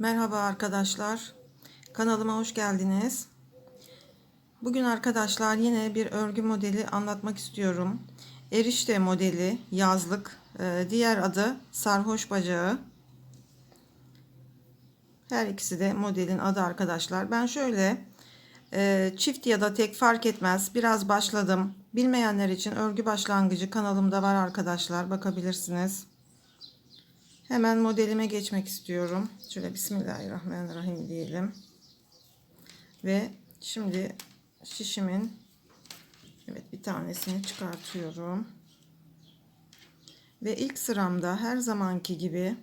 Merhaba arkadaşlar. Kanalıma hoş geldiniz. Bugün arkadaşlar yine bir örgü modeli anlatmak istiyorum. Erişte modeli yazlık. Ee, Diğer adı sarhoş bacağı. Her ikisi de modelin adı arkadaşlar. Ben şöyle e, çift ya da tek fark etmez. Biraz başladım. Bilmeyenler için örgü başlangıcı kanalımda var arkadaşlar. Bakabilirsiniz. Hemen modelime geçmek istiyorum. Şöyle Bismillahirrahmanirrahim diyelim. Ve şimdi şişimin evet bir tanesini çıkartıyorum. Ve ilk sıramda her zamanki gibi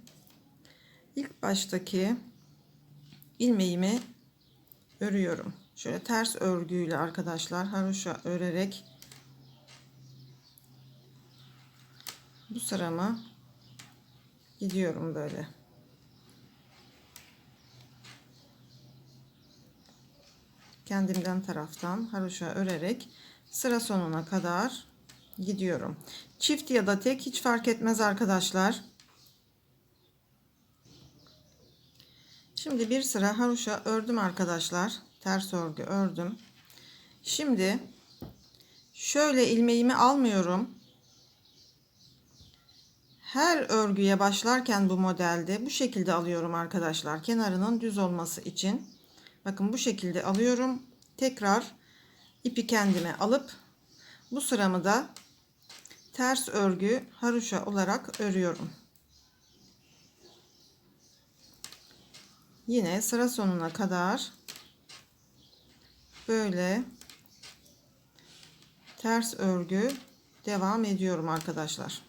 ilk baştaki ilmeğimi örüyorum. Şöyle ters örgüyle arkadaşlar haroşa örerek bu sıramı gidiyorum böyle. Kendimden taraftan haroşa örerek sıra sonuna kadar gidiyorum. Çift ya da tek hiç fark etmez arkadaşlar. Şimdi bir sıra haroşa ördüm arkadaşlar. Ters örgü ördüm. Şimdi şöyle ilmeğimi almıyorum her örgüye başlarken bu modelde bu şekilde alıyorum arkadaşlar. Kenarının düz olması için. Bakın bu şekilde alıyorum. Tekrar ipi kendime alıp bu sıramı da ters örgü haroşa olarak örüyorum. Yine sıra sonuna kadar böyle ters örgü devam ediyorum arkadaşlar.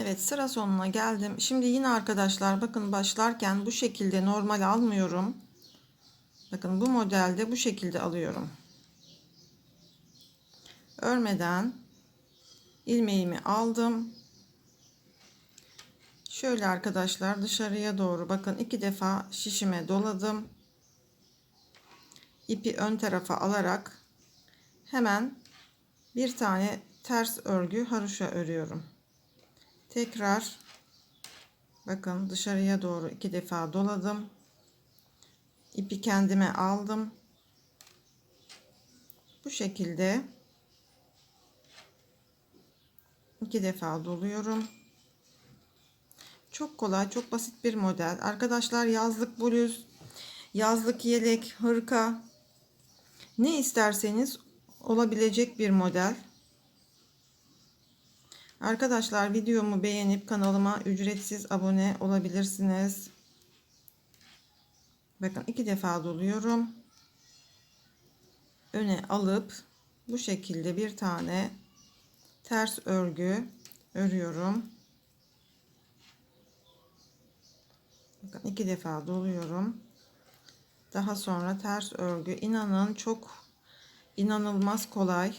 Evet sıra sonuna geldim. Şimdi yine arkadaşlar bakın başlarken bu şekilde normal almıyorum. Bakın bu modelde bu şekilde alıyorum. Örmeden ilmeğimi aldım. Şöyle arkadaşlar dışarıya doğru bakın iki defa şişime doladım. İpi ön tarafa alarak hemen bir tane ters örgü haroşa örüyorum tekrar bakın dışarıya doğru iki defa doladım. İpi kendime aldım. Bu şekilde iki defa doluyorum. Çok kolay çok basit bir model. Arkadaşlar yazlık bluz yazlık yelek hırka ne isterseniz olabilecek bir model Arkadaşlar videomu beğenip kanalıma ücretsiz abone olabilirsiniz. Bakın iki defa doluyorum. Öne alıp bu şekilde bir tane ters örgü örüyorum. Bakın iki defa doluyorum. Daha sonra ters örgü inanın çok inanılmaz kolay.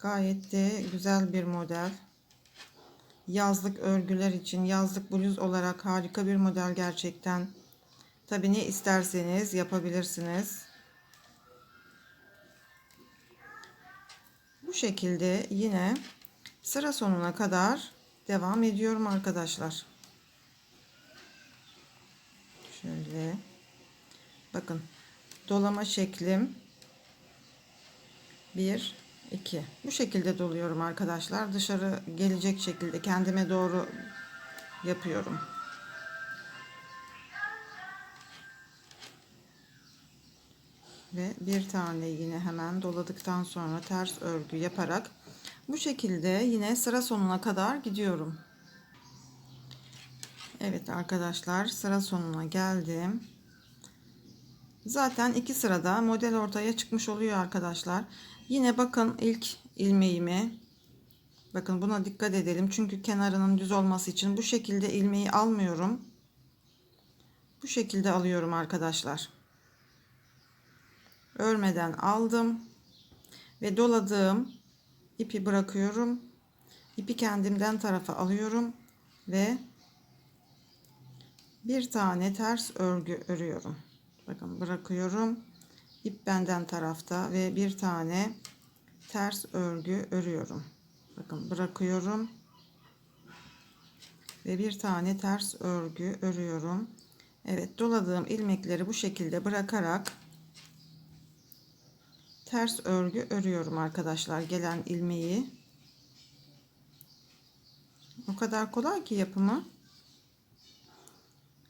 Gayet de güzel bir model. Yazlık örgüler için yazlık bluz olarak harika bir model gerçekten. Tabi ne isterseniz yapabilirsiniz. Bu şekilde yine sıra sonuna kadar devam ediyorum arkadaşlar. Şöyle bakın dolama şeklim 1 2 bu şekilde doluyorum arkadaşlar. Dışarı gelecek şekilde kendime doğru yapıyorum. Ve bir tane yine hemen doladıktan sonra ters örgü yaparak bu şekilde yine sıra sonuna kadar gidiyorum. Evet arkadaşlar sıra sonuna geldim zaten iki sırada model ortaya çıkmış oluyor arkadaşlar Yine bakın ilk ilmeğimi bakın buna dikkat edelim. Çünkü kenarının düz olması için bu şekilde ilmeği almıyorum. Bu şekilde alıyorum arkadaşlar. Örmeden aldım ve doladığım ipi bırakıyorum. İpi kendimden tarafa alıyorum ve bir tane ters örgü örüyorum. Bakın bırakıyorum ip benden tarafta ve bir tane ters örgü örüyorum. Bakın bırakıyorum. Ve bir tane ters örgü örüyorum. Evet doladığım ilmekleri bu şekilde bırakarak ters örgü örüyorum arkadaşlar gelen ilmeği. O kadar kolay ki yapımı.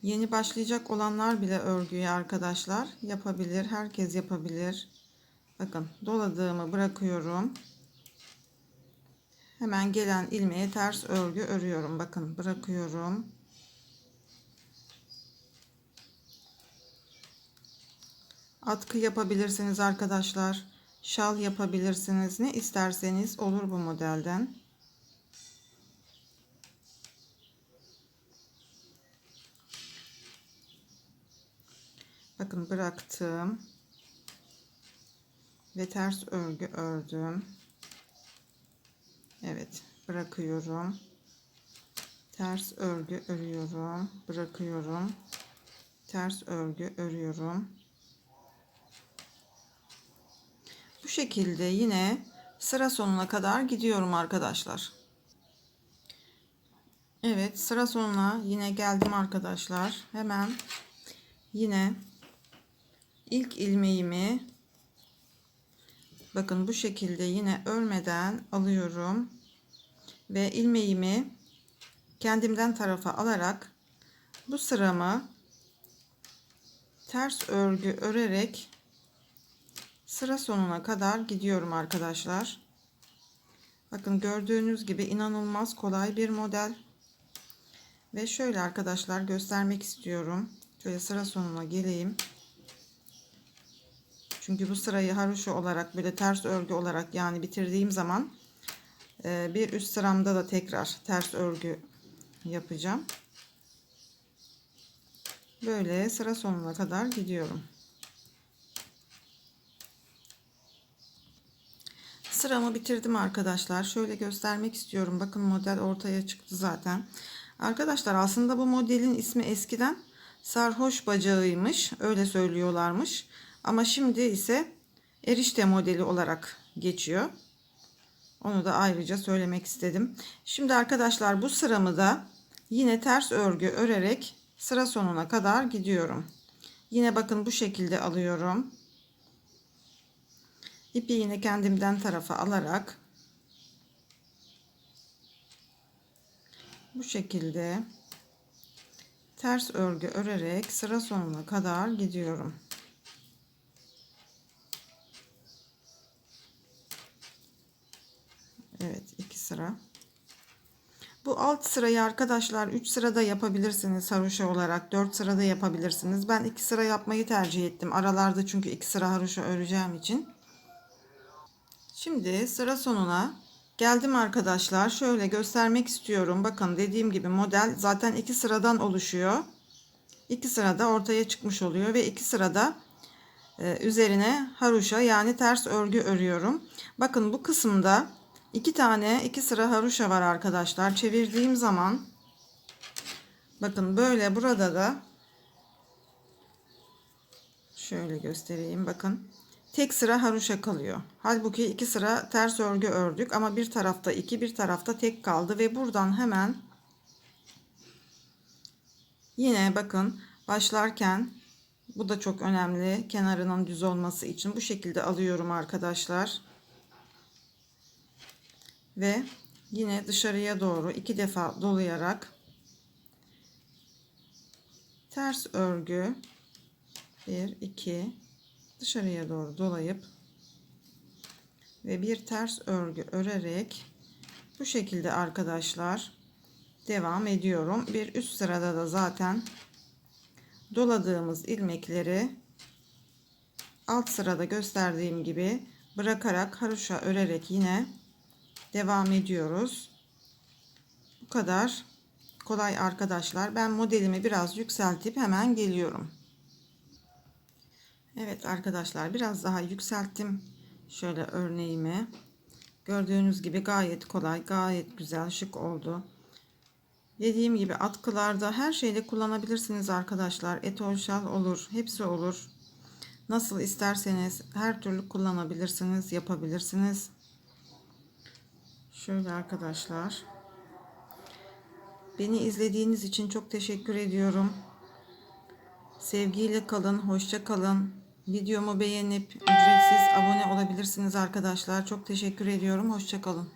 Yeni başlayacak olanlar bile örgüye arkadaşlar yapabilir. Herkes yapabilir. Bakın doladığımı bırakıyorum. Hemen gelen ilmeğe ters örgü örüyorum. Bakın bırakıyorum. Atkı yapabilirsiniz arkadaşlar. Şal yapabilirsiniz. Ne isterseniz olur bu modelden. Bakın bıraktım. Ve ters örgü ördüm. Evet bırakıyorum. Ters örgü örüyorum. Bırakıyorum. Ters örgü örüyorum. Bu şekilde yine sıra sonuna kadar gidiyorum arkadaşlar. Evet sıra sonuna yine geldim arkadaşlar. Hemen yine ilk ilmeğimi bakın bu şekilde yine örmeden alıyorum ve ilmeğimi kendimden tarafa alarak bu sıramı ters örgü örerek sıra sonuna kadar gidiyorum arkadaşlar. Bakın gördüğünüz gibi inanılmaz kolay bir model. Ve şöyle arkadaşlar göstermek istiyorum. Şöyle sıra sonuna geleyim. Çünkü bu sırayı haroşa olarak böyle ters örgü olarak yani bitirdiğim zaman e, bir üst sıramda da tekrar ters örgü yapacağım. Böyle sıra sonuna kadar gidiyorum. Sıramı bitirdim arkadaşlar. Şöyle göstermek istiyorum. Bakın model ortaya çıktı zaten. Arkadaşlar aslında bu modelin ismi eskiden sarhoş bacağıymış. Öyle söylüyorlarmış. Ama şimdi ise erişte modeli olarak geçiyor. Onu da ayrıca söylemek istedim. Şimdi arkadaşlar bu sıramı da yine ters örgü örerek sıra sonuna kadar gidiyorum. Yine bakın bu şekilde alıyorum. İpi yine kendimden tarafa alarak bu şekilde ters örgü örerek sıra sonuna kadar gidiyorum. Evet iki sıra. Bu alt sırayı arkadaşlar 3 sırada yapabilirsiniz haroşa olarak 4 sırada yapabilirsiniz. Ben 2 sıra yapmayı tercih ettim. Aralarda çünkü 2 sıra haroşa öreceğim için. Şimdi sıra sonuna geldim arkadaşlar. Şöyle göstermek istiyorum. Bakın dediğim gibi model zaten 2 sıradan oluşuyor. 2 sırada ortaya çıkmış oluyor ve 2 sırada e, üzerine haroşa yani ters örgü örüyorum. Bakın bu kısımda iki tane iki sıra haroşa var arkadaşlar. Çevirdiğim zaman bakın böyle burada da şöyle göstereyim bakın tek sıra haroşa kalıyor. Halbuki iki sıra ters örgü ördük ama bir tarafta iki bir tarafta tek kaldı ve buradan hemen yine bakın başlarken bu da çok önemli kenarının düz olması için bu şekilde alıyorum arkadaşlar ve yine dışarıya doğru iki defa dolayarak ters örgü 1 2 dışarıya doğru dolayıp ve bir ters örgü örerek bu şekilde arkadaşlar devam ediyorum. Bir üst sırada da zaten doladığımız ilmekleri alt sırada gösterdiğim gibi bırakarak haroşa örerek yine devam ediyoruz. Bu kadar kolay arkadaşlar. Ben modelimi biraz yükseltip hemen geliyorum. Evet arkadaşlar biraz daha yükselttim. Şöyle örneğimi. Gördüğünüz gibi gayet kolay, gayet güzel, şık oldu. Dediğim gibi atkılarda her şeyde kullanabilirsiniz arkadaşlar. Etol şal olur, hepsi olur. Nasıl isterseniz her türlü kullanabilirsiniz, yapabilirsiniz. Şöyle arkadaşlar. Beni izlediğiniz için çok teşekkür ediyorum. Sevgiyle kalın, hoşça kalın. Videomu beğenip ücretsiz abone olabilirsiniz arkadaşlar. Çok teşekkür ediyorum. Hoşça kalın.